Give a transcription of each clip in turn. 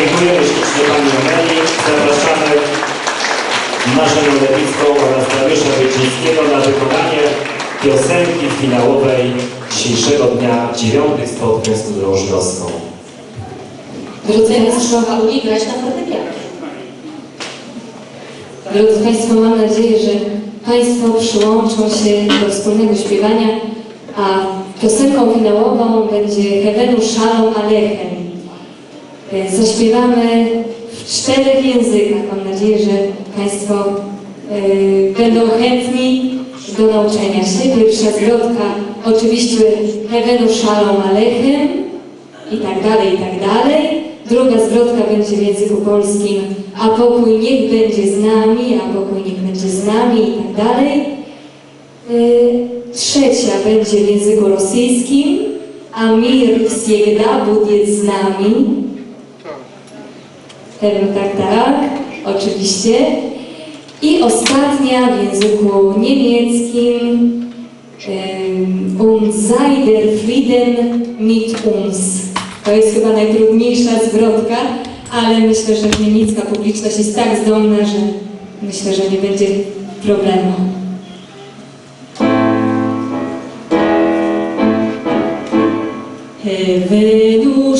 Dziękujemy ślicznie Pani Ameli. Zapraszamy Marzenę Lewicką oraz Dariusza Wieczyńskiego na wykonanie piosenki finałowej dzisiejszego dnia dziewiątych spotkań z Żydowską. Drodzy Państwo, umie grać na fortepianie. Drodzy Państwo, mam nadzieję, że Państwo przyłączą się do wspólnego śpiewania, a piosenką finałową będzie Hewenu Shalom Alechem. E, Zaśpiewamy w czterech językach. Mam nadzieję, że Państwo e, będą chętni do nauczenia się. Pierwsza zwrotka oczywiście Hewenu Shalom Alechem i tak dalej, i tak dalej. Druga zwrotka będzie w języku polskim, a pokój niech będzie z nami, a pokój niech będzie z nami i tak dalej. Y, Trzecia będzie w języku rosyjskim, a mir всегда будет z nami. Em, Tak, tak, oczywiście. I ostatnia w języku niemieckim, der Frieden mit uns. To jest chyba najtrudniejsza zwrotka, ale myślę, że niemiecka publiczność jest tak zdolna, że myślę, że nie będzie problemu. Hevenu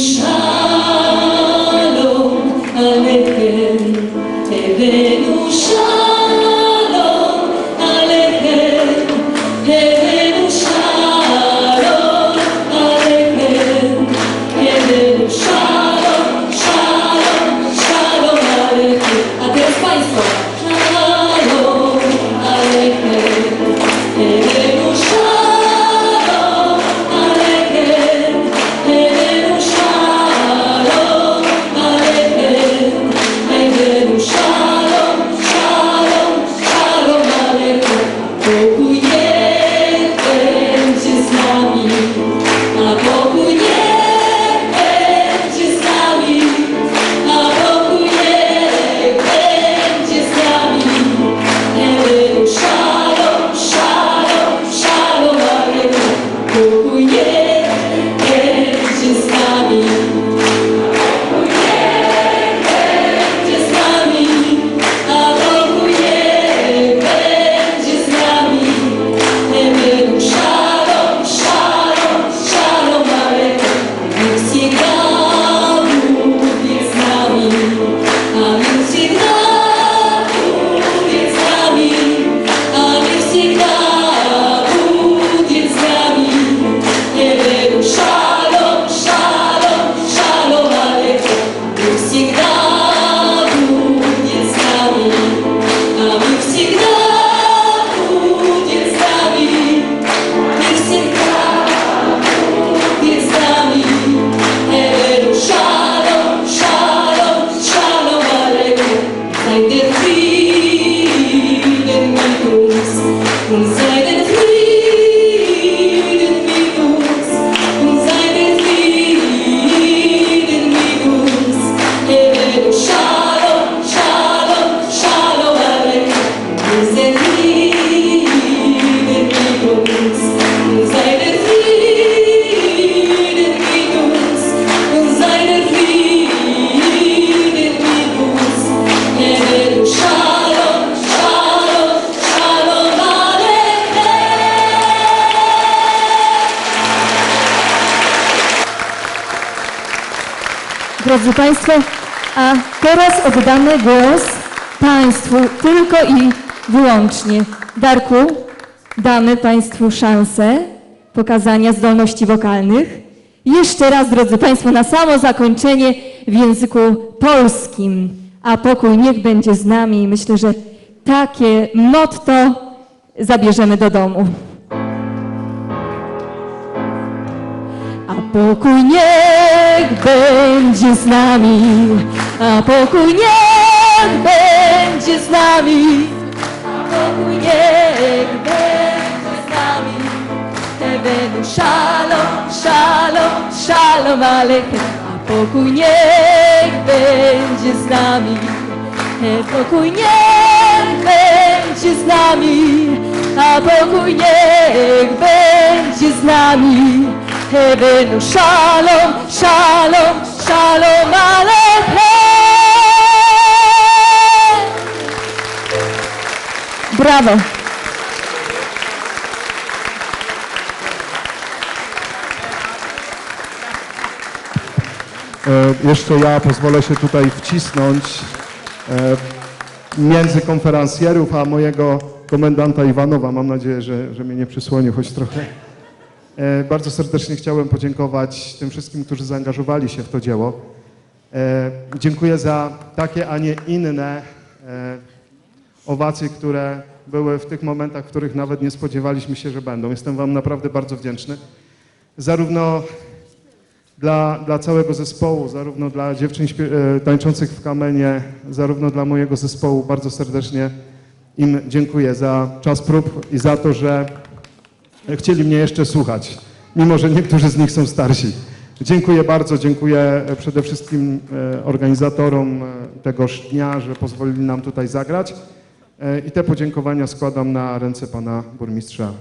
alechem. Drodzy Państwo, a teraz oddamy głos Państwu tylko i wyłącznie. Darku, damy Państwu szansę pokazania zdolności wokalnych. Jeszcze raz, drodzy Państwo, na samo zakończenie w języku polskim. A pokój niech będzie z nami. Myślę, że takie motto zabierzemy do domu. A pokój niech będzie z nami, a pokój niech będzie z nami, a pokój niech będzie z nami. Hevenu shalom, shalom, shalom alechem, a pokój niech będzie z nami. A pokój niech będzie z nami, a pokój niech będzie z nami. Hebenu szalom, szalom, szalom Alechem. Brawo. E, jeszcze ja pozwolę się tutaj wcisnąć e, między konferencjerów a mojego komendanta Iwanowa. Mam nadzieję, że, że mnie nie przysłonił choć trochę. E, Bardzo serdecznie chciałem podziękować tym wszystkim, którzy zaangażowali się w to dzieło. E, Dziękuję za takie, a nie inne e, owacje, które były w tych momentach, w których nawet nie spodziewaliśmy się, że będą. Jestem Wam naprawdę bardzo wdzięczny. Zarówno dla, dla całego zespołu, zarówno dla dziewczyn tańczących w kamenie, zarówno dla mojego zespołu bardzo serdecznie im dziękuję za czas prób i za to, że chcieli mnie jeszcze słuchać, mimo że niektórzy z nich są starsi. Dziękuję bardzo, dziękuję e, przede wszystkim e, organizatorom e, tegoż dnia, że pozwolili nam tutaj zagrać. I te podziękowania składam na ręce pana burmistrza